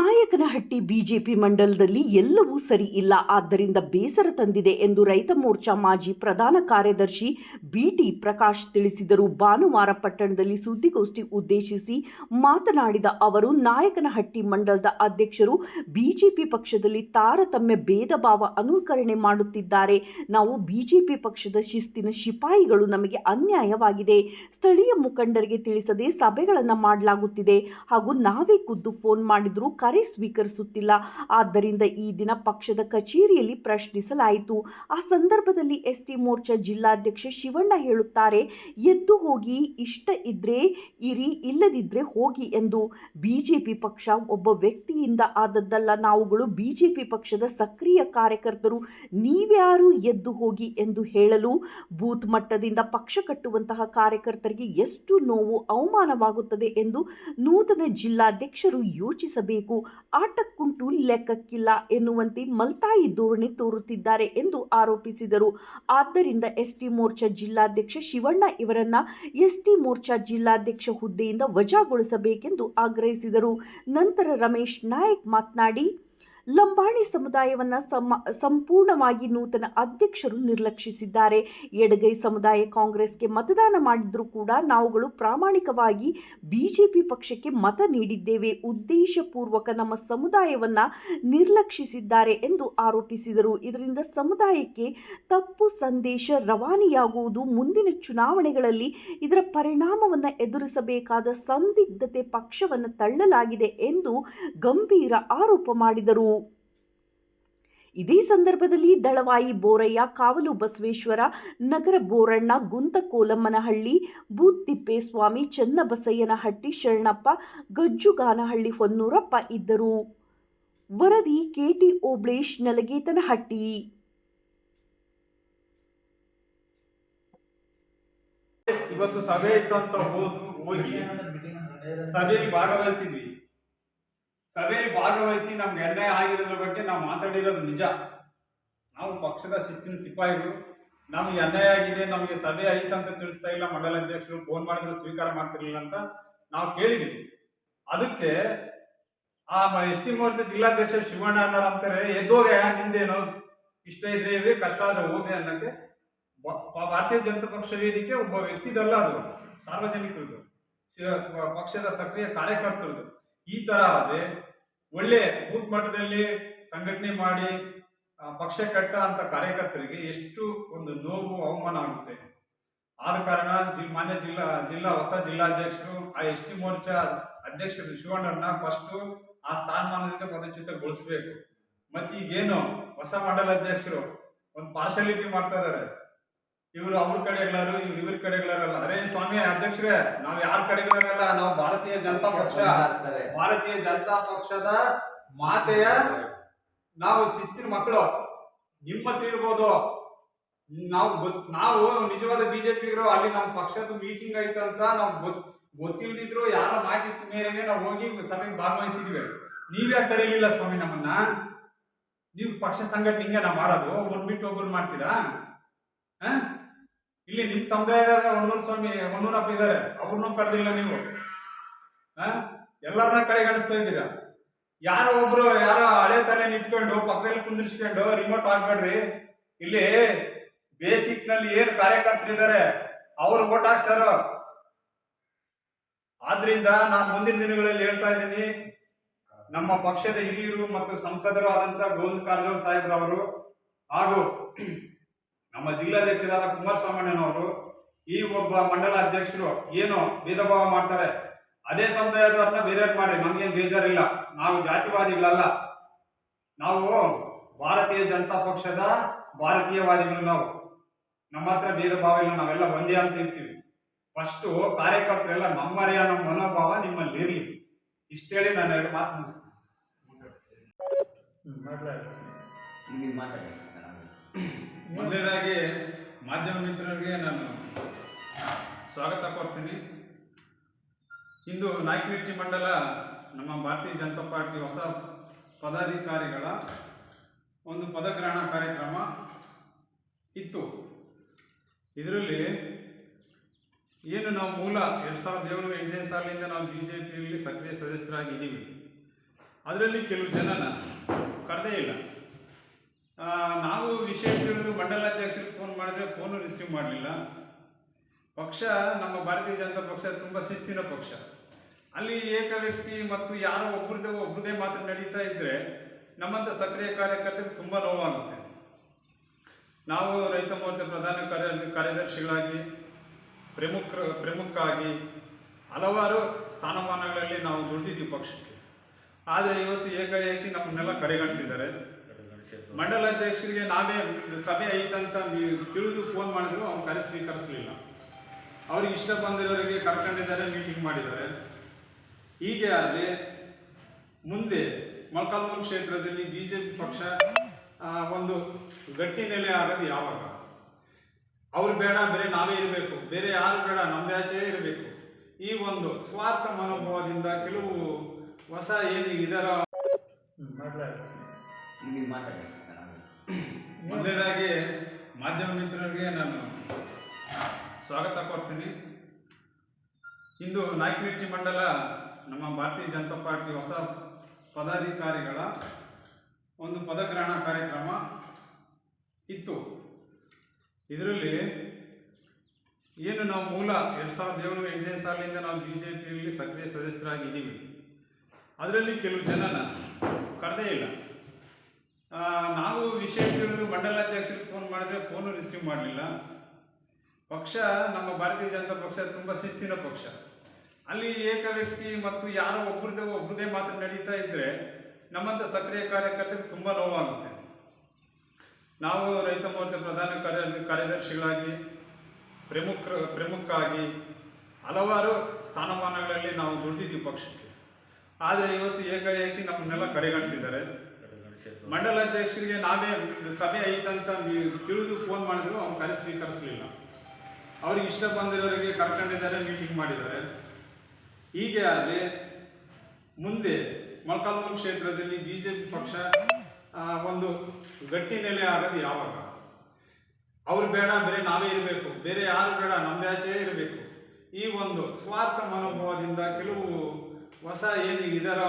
Nayakanahatti BJP ಮಂಡಲದಲ್ಲಿ ಎಲ್ಲವೂ ಸರಿ ಇಲ್ಲ. ಆದ್ದರಿಂದ ಬೇಸರ ತಂದಿದೆ ಎಂದು ರೈತ ಮೋರ್ಚಾ ಮಾಜಿ ಪ್ರಧಾನ ಕಾರ್ಯದರ್ಶಿ ಬಿಟಿ ಪ್ರಕಾಶ್ ತಿಳಿಸಿದರು. ಭಾನುವಾರ ಪಟ್ಟಣದಲ್ಲಿ ಸುದ್ದಿಗೋಷ್ಠಿ ಉದ್ದೇಶಿಸಿ ಮಾತನಾಡಿದ ಅವರು, ನಾಯಕನಹಟ್ಟಿ ಮಂಡಲದ ಅಧ್ಯಕ್ಷರು ಬಿಜೆಪಿ ಪಕ್ಷದಲ್ಲಿ ತಾರತಮ್ಯ ಭೇದ ಭಾವ ಅನುಕರಣೆ ಮಾಡುತ್ತಿದ್ದಾರೆ. ನಾವು ಬಿಜೆಪಿ ಪಕ್ಷದ ಶಿಸ್ತಿನ ಶಿಪಾಯಿಗಳು ನಮಗೆ ಅನ್ಯಾಯವಾಗಿದೆ. ಸ್ಥಳೀಯ ಮುಖಂಡರಿಗೆ ತಿಳಿಸದೆ ಸಭೆಗಳನ್ನು ಮಾಡಲಾಗುತ್ತಿದೆ. ಹಾಗೂ ನಾವೇ ಖುದ್ದು ಫೋನ್ ಮಾಡಿದರೂ ಕರೆ ಸ್ವೀಕರಿಸುತ್ತಿಲ್ಲ. ಆದ್ದರಿಂದ ಈ ದಿನ ಪಕ್ಷದ ಕಚೇರಿಯಲ್ಲಿ ಪ್ರಶ್ನಿಸಲಾಯಿತು. ಆ ಸಂದರ್ಭದಲ್ಲಿ ಎಸ್ ಟಿ ಮೋರ್ಚಾ ಜಿಲ್ಲಾಧ್ಯಕ್ಷ ಶಿವಣ್ಣ ಹೇಳುತ್ತಾರೆ, ಎದ್ದು ಹೋಗಿ, ಇಷ್ಟ ಇದ್ರೆ ಇರಿ, ಇಲ್ಲದಿದ್ರೆ ಹೋಗಿ ಎಂದು. ಬಿಜೆಪಿ ಪಕ್ಷ ಒಬ್ಬ ವ್ಯಕ್ತಿಯಿಂದ ಆದದ್ದಲ್ಲ, ನಾವುಗಳು ಬಿಜೆಪಿ ಪಕ್ಷದ ಸಕ್ರಿಯ ಕಾರ್ಯಕರ್ತರು ನೀವ್ಯಾರು ಎದ್ದು ಹೋಗಿ ಎಂದು ಹೇಳಲು? ಬೂತ್ ಮಟ್ಟದಿಂದ ಪಕ್ಷ ಕಟ್ಟುವಂತಹ ಕಾರ್ಯಕರ್ತರಿಗೆ ಎಷ್ಟು ನೋವು, ಅವಮಾನವಾಗುತ್ತದೆ ಎಂದು ನೂತನ ಜಿಲ್ಲಾಧ್ಯಕ್ಷರು ಯೋಚಿಸಬೇಕು. ಆಟಕ್ಕುಂಟು ಲೆಕ್ಕಕ್ಕಿಲ್ಲ ಎನ್ನುವಂತೆ ಮಲ್ತಾಯಿ ಧೋರಣೆ ತೋರುತ್ತಿದ್ದಾರೆ ಎಂದು ಆರೋಪಿಸಿದರು. ಆದ್ದರಿಂದ ಎಸ್ಟಿ ಮೋರ್ಚಾ ಜಿಲ್ಲಾಧ್ಯಕ್ಷ ಶಿವಣ್ಣ ಇವರನ್ನ ಎಸ್ಟಿ ಮೋರ್ಚಾ ಜಿಲ್ಲಾಧ್ಯಕ್ಷ ಹುದ್ದೆಯಿಂದ ವಜಾಗೊಳಿಸಬೇಕೆಂದು ಆಗ್ರಹಿಸಿದರು. ನಂತರ ರಮೇಶ್ ನಾಯಕ್ ಮಾತನಾಡಿ ಲಂಬಾಣಿ ಸಮುದಾಯವನ್ನು ಸಮ, ಸಂಪೂರ್ಣವಾಗಿ ನೂತನ ಅಧ್ಯಕ್ಷರು ನಿರ್ಲಕ್ಷಿಸಿದ್ದಾರೆ. ಎಡಗೈ ಸಮುದಾಯ ಕಾಂಗ್ರೆಸ್ಗೆ ಮತದಾನ ಮಾಡಿದ್ರೂ ಕೂಡ ನಾವುಗಳು ಪ್ರಾಮಾಣಿಕವಾಗಿ ಬಿಜೆಪಿ ಪಕ್ಷಕ್ಕೆ ಮತ ನೀಡಿದ್ದೇವೆ. ಉದ್ದೇಶಪೂರ್ವಕ ನಮ್ಮ ಸಮುದಾಯವನ್ನು ನಿರ್ಲಕ್ಷಿಸಿದ್ದಾರೆ ಎಂದು ಆರೋಪಿಸಿದರು. ಇದರಿಂದ ಸಮುದಾಯಕ್ಕೆ ತಪ್ಪು ಸಂದೇಶ ರವಾನೆಯಾಗುವುದು, ಮುಂದಿನ ಚುನಾವಣೆಗಳಲ್ಲಿ ಇದರ ಪರಿಣಾಮವನ್ನು ಎದುರಿಸಬೇಕಾದ ಸಂದಿಗ್ಧತೆ ಪಕ್ಷವನ್ನು ತಳ್ಳಲಾಗಿದೆ ಎಂದು ಗಂಭೀರ ಆರೋಪ ಮಾಡಿದರು. ಇದೇ ಸಂದರ್ಭದಲ್ಲಿ ದಳವಾಯಿ ಬೋರಯ್ಯ, ಕಾವಲು ಬಸವೇಶ್ವರ, ನಗರ ಬೋರಣ್ಣ ಗುಂತ ಕೋಲಮ್ಮನಹಳ್ಳಿ ಚನ್ನಬಸಯ್ಯನಹಟ್ಟಿ, ಶರಣಪ್ಪ, ಗಜ್ಜುಗಾನಹಳ್ಳಿ, ಹೊನ್ನೂರಪ್ಪ ಇದ್ದರು. ವರದಿ ಕೆಟಿ ಓಬ್ಳೇಶ್, ನಲಗೇತನಹಟ್ಟಿ. ಇವತ್ತು ಸಭೆ ಇತ್ತು ಅಂತ ಹೋಗಿ ಸಭೆಯಲ್ಲಿ ಭಾಗವಹಿಸಿದ್ವಿ. ಸಭೆಯಲ್ಲಿ ಭಾಗವಹಿಸಿ ನಮ್ಗೆ ಅನ್ಯಾಯ ಆಗಿರೋದ್ರ ಬಗ್ಗೆ ನಾವು ಮಾತಾಡಿರೋದು ನಿಜ. ನಾವು ಪಕ್ಷದ ಶಿಸ್ತಿನ ಸಿಪಾಯಿಗಳು. ನಮ್ಗೆ ಅನ್ಯಾಯ ಆಗಿದೆ, ನಮಗೆ ಸಭೆ ಐತ ಅಂತ ತಿಳಿಸ್ತಾ ಇಲ್ಲ, ಮಂಡಲ ಅಧ್ಯಕ್ಷರು ಫೋನ್ ಮಾಡಿದ್ರೆ, ಸ್ವೀಕಾರ ಮಾಡ್ತಿರ್ಲಿಲ್ಲ ಅಂತ ನಾವು ಕೇಳಿದ್ವಿ. ಅದಕ್ಕೆ ಆ ಎಸ್ ಟಿ ಮೋರ್ಚಾ ಜಿಲ್ಲಾಧ್ಯಕ್ಷ ಶಿವಣ್ಣ ಅನ್ನೋರು ಅಂತಾರೆ ಎದ್ದೋಗೆ ಹಿಂದೇನು ಇಷ್ಟ ಇದ್ರೆ ಇವೆ ಕಷ್ಟ ಆದ್ರೆ ಹೋಗಿ ಅನ್ನಕ್ಕೆ ಭಾರತೀಯ ಜನತಾ ಪಕ್ಷ ವೇದಿಕೆ ಒಬ್ಬ ವ್ಯಕ್ತಿದಲ್ಲ ಅದು, ಸಾರ್ವಜನಿಕರದು. ಪಕ್ಷದ ಸಕ್ರಿಯ ಕಾರ್ಯಕರ್ತರದು. ಈ ತರ ಆದ್ರೆ ಒಳ್ಳೆ ಬೂತ್ ಮಟ್ಟದಲ್ಲಿ ಸಂಘಟನೆ ಮಾಡಿ ಪಕ್ಷ ಕಟ್ಟ ಅಂತ ಕಾರ್ಯಕರ್ತರಿಗೆ ಎಷ್ಟು ಒಂದು ನೋವು, ಅವಮಾನ ಆಗುತ್ತೆ. ಆದ ಕಾರಣ ಮಾನ್ಯ ಜಿಲ್ಲಾ ಜಿಲ್ಲಾ, ಹೊಸ ಜಿಲ್ಲಾಧ್ಯಕ್ಷರು, ಆ ಎಸ್ ಟಿ ಮೋರ್ಚಾ ಅಧ್ಯಕ್ಷರು ಶಿವಣ್ಣರನ್ನ ಫಸ್ಟ್ ಆ ಸ್ಥಾನಮಾನದಿಂದ ಪದಚ್ಯುತಗೊಳಿಸಬೇಕು. ಮತ್ತೆ ಈಗೇನು ಹೊಸ ಮಂಡಲ ಅಧ್ಯಕ್ಷರು ಒಂದು ಪಾರ್ಶಾಲಿಟಿ ಮಾಡ್ತಾ ಇದಾರೆ ಇವರು ಅವ್ರ ಕಡೆಗಳಾರು ಇವ್ರು ಇವ್ರ ಕಡೆಗಳಾರಲ್ಲ. ಅರೇ ಸ್ವಾಮಿ ಅಧ್ಯಕ್ಷರೇ ನಾವು ಯಾರ ಕಡೆಗಳಾರಲ್ಲ ನಾವು ಭಾರತೀಯ ಜನತಾ ಪಕ್ಷ. ಭಾರತೀಯ ಜನತಾ ಪಕ್ಷದ ಮಾತೆಯ ನಾವು ಶಿಸ್ತಿನ ಮಕ್ಕಳು. ನಿಮ್ಮ ಇರ್ಬೋದು. ನಾವು ಗೊತ್ ನಾವು ನಿಜವಾದ ಬಿಜೆಪಿಗರು ಅಲ್ಲಿ ನಮ್ಮ ಪಕ್ಷದ ಮೀಟಿಂಗ್ ಆಯ್ತಂತ ಅಂತ ನಾವು ಗೊತ್ ಗೊತ್ತಿಲ್ದಿದ್ರು ಯಾರ ಮಾಹಿತಿ ಮೇರೆಗೆ ನಾವು ಹೋಗಿ ಸಭೆಗೆ ಭಾಗವಹಿಸಿದ್ವಿ. ನೀವ್ಯಾಕೆ ಕರೀಲಿಲ್ಲ ಸ್ವಾಮಿ ನಮ್ಮನ್ನ? ನೀವು ಪಕ್ಷ ಸಂಘಟನೆ ಹಿಂಗೆ ನಾವು ಮಾಡೋದು ಒಬ್ಬರು ಬಿಟ್ಟು ಒಬ್ಬರು ಮಾಡ್ತೀರಾ? ಹ? ಇಲ್ಲಿ ನಿಮ್ ಸಮುದಾಯದ ಹೊನ್ನೂರು ಸ್ವಾಮಿ ಹೊನ್ನೂರಪ್ಪ ಇದ್ದಾರೆ ಅವ್ರನ್ನೂ ಕರೆದಿಲ್ಲ ನೀವು. ಎಲ್ಲರನ್ನ ಕಡೆಗಣಿಸ್ತಾ ಇದ್ದೀರಾ? ಯಾರೋ ಒಬ್ರು, ಯಾರೋ ಹಳೆ ತಲೆ ಇಟ್ಕೊಂಡು ಪಕ್ಕದಲ್ಲಿ ಕುಂದಿರ್ಸ್ಕೊಂಡು ರಿಮೋಟ್ ಹಾಕ್ಬೇಡ್ರಿ. ಇಲ್ಲಿ ಬೇಸಿಕ್ನಲ್ಲಿ ಏನು ಕಾರ್ಯಕರ್ತರಿದ್ದಾರೆ ಅವ್ರು ಓಟ್ ಹಾಕ್ಸಾರ. ಆದ್ರಿಂದ ನಾನು ಮುಂದಿನ ದಿನಗಳಲ್ಲಿ ಹೇಳ್ತಾ ಇದ್ದೀನಿ, ನಮ್ಮ ಪಕ್ಷದ ಹಿರಿಯರು ಮತ್ತು ಸಂಸದರು ಆದಂತ ಗೋವಿಂದ ಕಾರಜೋಳ ಸಾಹೇಬ್ರವರು ಹಾಗೂ ನಮ್ಮ ಜಿಲ್ಲಾಧ್ಯಕ್ಷರಾದ ಕುಮಾರಸ್ವಾಮಣ್ಣನವರು ಈ ಒಬ್ಬ ಮಂಡಲ ಅಧ್ಯಕ್ಷರು ಏನು ಭೇದ ಭಾವ ಮಾಡ್ತಾರೆ. ಅದೇ ಸಮುದಾಯದವ್ರನ್ನ ಬೇರೆ ಮಾಡಿ ನಮ್ಗೇನು ಬೇಜಾರಿಲ್ಲ. ನಾವು ಜಾತಿವಾದಿಗಳಲ್ಲ. ನಾವು ಭಾರತೀಯ ಜನತಾ ಪಕ್ಷದ ಭಾರತೀಯವಾದಿಗಳು ನಾವು. ನಮ್ಮ ಹತ್ರ ಭೇದ ಭಾವ ಇಲ್ಲ ನಾವೆಲ್ಲ ಒಂದೇ ಅಂತ ಇರ್ತೀವಿ ಫಸ್ಟು ಕಾರ್ಯಕರ್ತರೆಲ್ಲ ನಮ್ಮರಿಯ ನಮ್ಮ ಮನೋಭಾವ ನಿಮ್ಮಲ್ಲಿ ಇರಲಿ. ಇಷ್ಟು ಹೇಳಿ ನಾನು ಎರಡು ಮಾತು ಮುಗಿಸ್ತೀನಿ. ನೀವು ಮಾತಾಡಿ. ಮೊದಲನೇದಾಗಿ ಮಾಧ್ಯಮ ಮಿತ್ರರಿಗೆ ನಾನು ಸ್ವಾಗತ ಕೋರ್ತೀನಿ ಇಂದು ನಾಯ್ಕಿಟ್ಟಿ ಮಂಡಲ ನಮ್ಮ ಭಾರತೀಯ ಜನತಾ ಪಾರ್ಟಿ ಹೊಸ ಪದಾಧಿಕಾರಿಗಳ ಒಂದು ಪದಗ್ರಹಣ ಕಾರ್ಯಕ್ರಮ ಇತ್ತು. ಇದರಲ್ಲಿ ಏನು ನಾವು ಮೂಲ ಎರಡು ಸಾವಿರದ ಏಳು ಎಂಟನೇ ಸಾಲಿನಿಂದ ನಾವು ಬಿ ಜೆ ಪಿಯಲ್ಲಿ ಸಕ್ರಿಯ ಸದಸ್ಯರಾಗಿದ್ದೀವಿ. ಅದರಲ್ಲಿ ಕೆಲವು ಜನನ ಕರೆದೇ ಇಲ್ಲ. ನಾವು ವಿಷಯ ತಿಳಿದು ಮಂಡಲಾಧ್ಯಕ್ಷರಿಗೆ ಫೋನ್ ಮಾಡಿದ್ರೆ ಫೋನು ರಿಸೀವ್ ಮಾಡಲಿಲ್ಲ. ಪಕ್ಷ, ನಮ್ಮ ಭಾರತೀಯ ಜನತಾ ಪಕ್ಷ ತುಂಬ ಶಿಸ್ತಿನ ಪಕ್ಷ. ಅಲ್ಲಿ ಏಕ ವ್ಯಕ್ತಿ ಮತ್ತು ಯಾರೋ ಒಬ್ಬರದೇ ಒಬ್ಬರದೇ ಮಾತ್ರ ನಡೀತಾ ಇದ್ದರೆ ನಮ್ಮಂಥ ಸಕ್ರಿಯ ಕಾರ್ಯಕರ್ತರಿಗೆ ತುಂಬ ನೋವಾಗುತ್ತೆ. ನಾವು ರೈತ ಮೋರ್ಚಾ ಪ್ರಧಾನ ಕಾರ್ಯ, ಕಾರ್ಯದರ್ಶಿಗಳಾಗಿ, ಪ್ರಮುಖ ಪ್ರಮುಖ ಆಗಿ ಹಲವಾರು ಸ್ಥಾನಮಾನಗಳಲ್ಲಿ ನಾವು ದುಡಿದಿದ್ದೀವಿ ಪಕ್ಷಕ್ಕೆ. ಆದರೆ ಇವತ್ತು ಏಕಾಏಕಿ ನಮ್ಮನ್ನೆಲ್ಲ ಕಡೆಗಣಿಸಿದ್ದಾರೆ. ಮಂಡಲಾಧ್ಯಕ್ಷರಿಗೆ ನಾವೇ ಸಭೆ ಐತಂತ ನೀವು ತಿಳಿದು ಫೋನ್ ಮಾಡಿದ್ರು ಅವ್ನು ಕರೆ ಸ್ವೀಕರಿಸಲಿಲ್ಲ ಅವ್ರಿಗೆ ಇಷ್ಟ ಬಂದಿರೋರಿಗೆ ಕರ್ಕೊಂಡಿದ್ದಾರೆ ಮೀಟಿಂಗ್ ಮಾಡಿದ್ದಾರೆ. ಹೀಗೆ ಆದರೆ ಮುಂದೆ ಮೊಳಕಾಲ್ಮೂರು ಕ್ಷೇತ್ರದಲ್ಲಿ ಬಿ ಜೆ ಪಿ ಪಕ್ಷ ಒಂದು ಗಟ್ಟಿ ನೆಲೆ ಆಗೋದು ಯಾವಾಗ? ಅವ್ರು ಬೇಡ ಬೇರೆ ನಾವೇ ಇರಬೇಕು. ಬೇರೆ ಯಾರು ಬೇಡ ನಮ್ಮದೇ ಇರಬೇಕು. ಈ ಒಂದು ಸ್ವಾರ್ಥ ಮನೋಭಾವದಿಂದ ಕೆಲವು ಹೊಸ ಏನು ಇದರ ನೀವು ಮಾತಾಡಿ ಮೊದಲನೇದಾಗಿ ಮಾಧ್ಯಮ ಮಿತ್ರರಿಗೆ ನಾನು ಸ್ವಾಗತ ಕೊಡ್ತೀನಿ. ಇಂದು ನಾಯಕನಟ್ಟಿ ಮಂಡಲ ನಮ್ಮ ಭಾರತೀಯ ಜನತಾ ಪಾರ್ಟಿ ಹೊಸ ಪದಾಧಿಕಾರಿಗಳ ಒಂದು ಪದಗ್ರಹಣ ಕಾರ್ಯಕ್ರಮ ಇತ್ತು. ಇದರಲ್ಲಿ ಏನು ನಾವು ಮೂಲ ಎರಡು ಸಾವಿರದ ಏಳು ಎಂಟನೇ ಸಾಲಿನಿಂದ ನಾವು ಬಿ ಜೆ ಪಿಯಲ್ಲಿ ಸಕ್ರಿಯ ಸದಸ್ಯರಾಗಿದ್ದೀವಿ. ಅದರಲ್ಲಿ ಕೆಲವು ಜನನ ಕರೆದೇ ಇಲ್ಲ. ನಾವು ವಿಷಯ ತಿಳಿದು ಮಂಡಲಾಧ್ಯಕ್ಷರಿಗೆ ಫೋನ್ ಮಾಡಿದ್ರೆ ಫೋನು ರಿಸೀವ್ ಮಾಡಲಿಲ್ಲ. ಪಕ್ಷ, ನಮ್ಮ ಭಾರತೀಯ ಜನತಾ ಪಕ್ಷ ತುಂಬ ಶಿಸ್ತಿನ ಪಕ್ಷ. ಅಲ್ಲಿ ಏಕ ವ್ಯಕ್ತಿ ಮತ್ತು ಯಾರೋ ಒಬ್ಬರದೇ ಒಬ್ಬರದೇ ಮಾತ್ರ ನಡೀತಾ ಇದ್ದರೆ ನಮ್ಮಂಥ ಸಕ್ರಿಯ ಕಾರ್ಯಕರ್ತರಿಗೆ ತುಂಬ ನೋವಾಗುತ್ತೆ. ನಾವು ರೈತ ಮೋರ್ಚಾ ಪ್ರಧಾನ ಕಾರ್ಯ, ಕಾರ್ಯದರ್ಶಿಗಳಾಗಿ, ಪ್ರಮುಖ ಪ್ರಮುಖ ಆಗಿ ಹಲವಾರು ಸ್ಥಾನಮಾನಗಳಲ್ಲಿ ನಾವು ದುಡಿದಿದ್ದೀವಿ ಪಕ್ಷಕ್ಕೆ. ಆದರೆ ಇವತ್ತು ಏಕಾಏಕಿ ನಮ್ಮನ್ನೆಲ್ಲ ಕಡೆಗಣಿಸಿದ್ದಾರೆ. ಮಂಡಲಾಧ್ಯಕ್ಷರಿಗೆ ನಾವೇ ಸಭೆ ಐತಂತ ತಿಳಿದು ಫೋನ್ ಮಾಡಿದ್ರು, ಅವ್ನು ಕರೆ ಸ್ವೀಕರಿಸಲಿಲ್ಲ ಅವ್ರಿಗೆ ಇಷ್ಟ ಬಂದಿರೋರಿಗೆ ಕರ್ಕೊಂಡಿದ್ದಾರೆ ಮೀಟಿಂಗ್ ಮಾಡಿದ್ದಾರೆ. ಹೀಗೆ ಆದರೆ, ಮುಂದೆ ಮೊಳಕಾಲ್ಮೂರು ಕ್ಷೇತ್ರದಲ್ಲಿ ಬಿ ಜೆ ಪಿ ಪಕ್ಷ ಒಂದು ಗಟ್ಟಿ ನೆಲೆ ಆಗೋದು ಯಾವಾಗ? ಅವ್ರು ಬೇಡ, ಬೇರೆ ನಾವೇ ಇರಬೇಕು. ಬೇರೆ ಯಾರು ಬೇಡ ನಮ್ಮ ಆಚೆ ಇರಬೇಕು. ಈ ಒಂದು ಸ್ವಾರ್ಥ ಮನೋಭಾವದಿಂದ ಕೆಲವು ಹೊಸ ಏನು ಇದರ